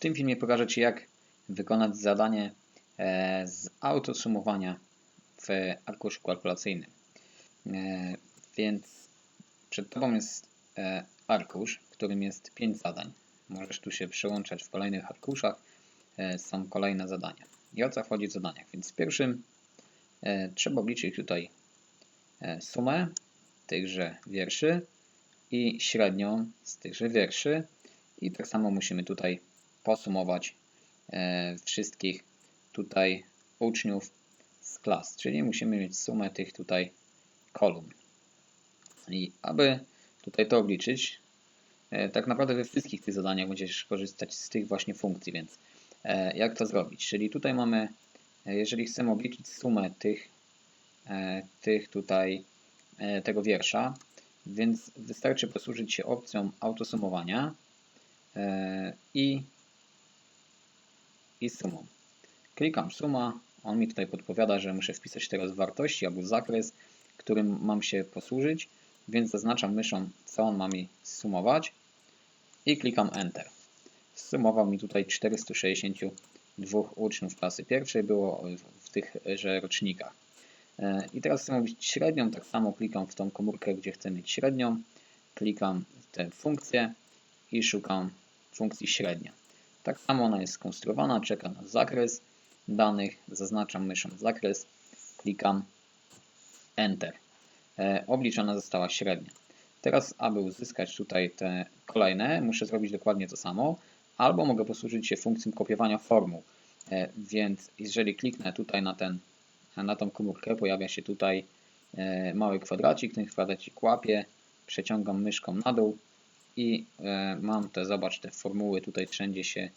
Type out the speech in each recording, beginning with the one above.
W tym filmie pokażę Ci, jak wykonać zadanie e, z autosumowania w arkuszu kalkulacyjnym. E, Więc przed Tobą jest e, arkusz, w którym jest 5 zadań. Możesz tu się przełączać w kolejnych arkuszach. Są kolejne zadania. I o co chodzi w zadaniach? Więc w pierwszym trzeba obliczyć tutaj sumę tychże wierszy i średnią z tychże wierszy. I tak samo musimy tutaj posumować e, wszystkich tutaj uczniów z klas, czyli musimy mieć sumę tych tutaj kolumn. I aby tutaj to obliczyć, e, tak naprawdę we wszystkich tych zadaniach będziesz korzystać z tych właśnie funkcji, więc e, jak to zrobić? Czyli tutaj mamy, jeżeli chcemy obliczyć sumę tych, tych tutaj tego wiersza, więc wystarczy posłużyć się opcją autosumowania i, i sumą. Klikam suma, on mi tutaj podpowiada, że muszę wpisać teraz wartości albo zakres, którym mam się posłużyć, więc zaznaczam myszą, co on ma mi sumować i klikam Enter. Sumował mi tutaj 462 uczniów klasy pierwszej było w tychże rocznikach. E, I teraz chcę mówić średnią, tak samo klikam w tą komórkę, gdzie chcę mieć średnią, klikam tę funkcję i szukam funkcji średnia. Tak samo ona jest skonstruowana, czeka na zakres danych, zaznaczam myszą zakres, klikam Enter. E, obliczona została średnia. Teraz, aby uzyskać tutaj te kolejne, muszę zrobić dokładnie to samo, albo mogę posłużyć się funkcją kopiowania formuł. E, więc jeżeli kliknę tutaj na, ten, na tą komórkę, pojawia się tutaj e, mały kwadracik, ten kwadracik łapię, przeciągam myszką na dół i e, mam te, zobacz, te formuły tutaj wszędzie się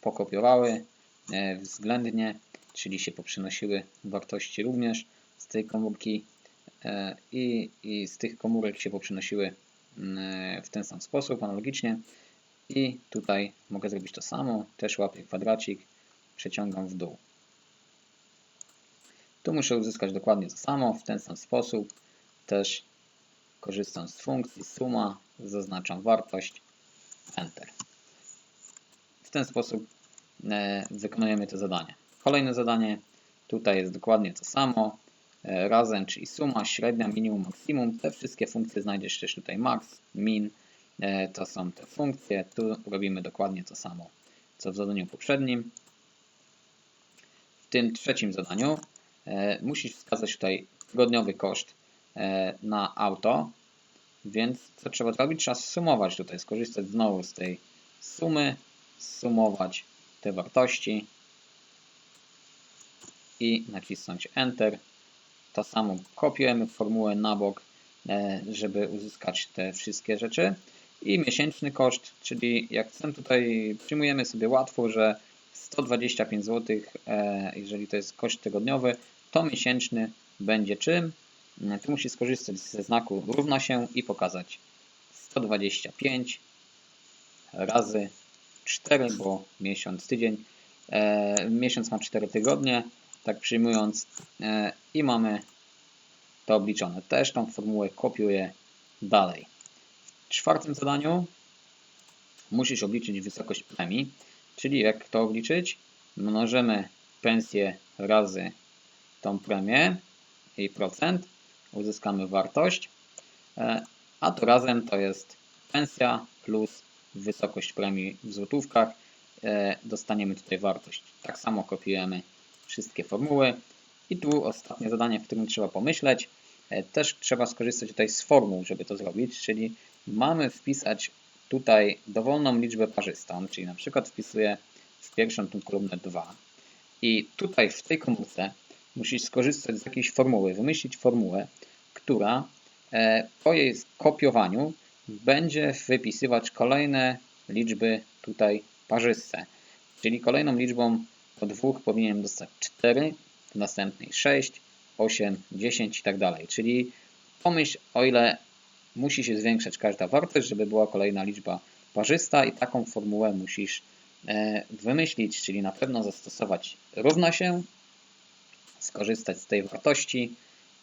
pokopiowały e, względnie, czyli się poprzenosiły wartości również z tej komórki e, i, i z tych komórek się poprzenosiły mm, w ten sam sposób, analogicznie. I tutaj mogę zrobić to samo, też łapię kwadracik, przeciągam w dół. Tu muszę uzyskać dokładnie to samo, w ten sam sposób. Też korzystam z funkcji suma, zaznaczam wartość, Enter. W ten sposób e, wykonujemy to zadanie. Kolejne zadanie, tutaj jest dokładnie to samo, e, razem, czyli suma, średnia, minimum, maksimum. Te wszystkie funkcje znajdziesz też tutaj max, min, e, to są te funkcje. Tu robimy dokładnie to samo, co w zadaniu poprzednim. W tym trzecim zadaniu e, musisz wskazać tutaj tygodniowy koszt e, na auto, więc co trzeba zrobić? Trzeba sumować tutaj, skorzystać znowu z tej sumy, sumować te wartości i nacisnąć Enter. To samo kopiujemy formułę na bok, e, żeby uzyskać te wszystkie rzeczy. I miesięczny koszt, czyli jak chcę tutaj, przyjmujemy sobie łatwo, że 125 zł, e, jeżeli to jest koszt tygodniowy, to miesięczny będzie czym? Tu musi skorzystać ze znaku równa się i pokazać 125 razy 4, bo miesiąc, tydzień. E, miesiąc ma 4 tygodnie, tak przyjmując, e, i mamy to obliczone. Też tą formułę kopiuję dalej. W czwartym zadaniu musisz obliczyć wysokość premii, czyli jak to obliczyć? Mnożymy pensję razy tą premię i procent, uzyskamy wartość, e, a to razem to jest pensja plus wysokość premii w złotówkach, e, dostaniemy tutaj wartość. Tak samo kopiujemy wszystkie formuły. I tu ostatnie zadanie, w którym trzeba pomyśleć. E, Też trzeba skorzystać tutaj z formuł, żeby to zrobić, czyli mamy wpisać tutaj dowolną liczbę parzystą, czyli na przykład wpisuję w pierwszą tą kolumnę 2. I tutaj w tej komórce musisz skorzystać z jakiejś formuły, wymyślić formułę, która e, po jej kopiowaniu będzie wypisywać kolejne liczby tutaj parzyste. Czyli kolejną liczbą po dwóch powinienem dostać 4, w następnej 6, 8, 10 i tak dalej. Czyli pomyśl o ile musi się zwiększać każda wartość, żeby była kolejna liczba parzysta i taką formułę musisz e, wymyślić, czyli na pewno zastosować równa się, skorzystać z tej wartości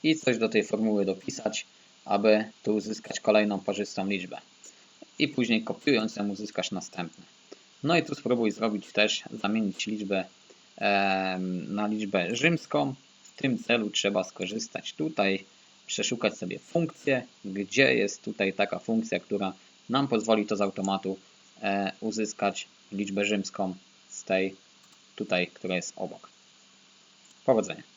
i coś do tej formuły dopisać, aby tu uzyskać kolejną parzystą liczbę. I później kopiując ją uzyskasz następne. No i tu spróbuj zrobić też, zamienić liczbę em, na liczbę rzymską. W tym celu trzeba skorzystać tutaj, przeszukać sobie funkcję, gdzie jest tutaj taka funkcja, która nam pozwoli to z automatu e, uzyskać liczbę rzymską z tej tutaj, która jest obok. Powodzenia.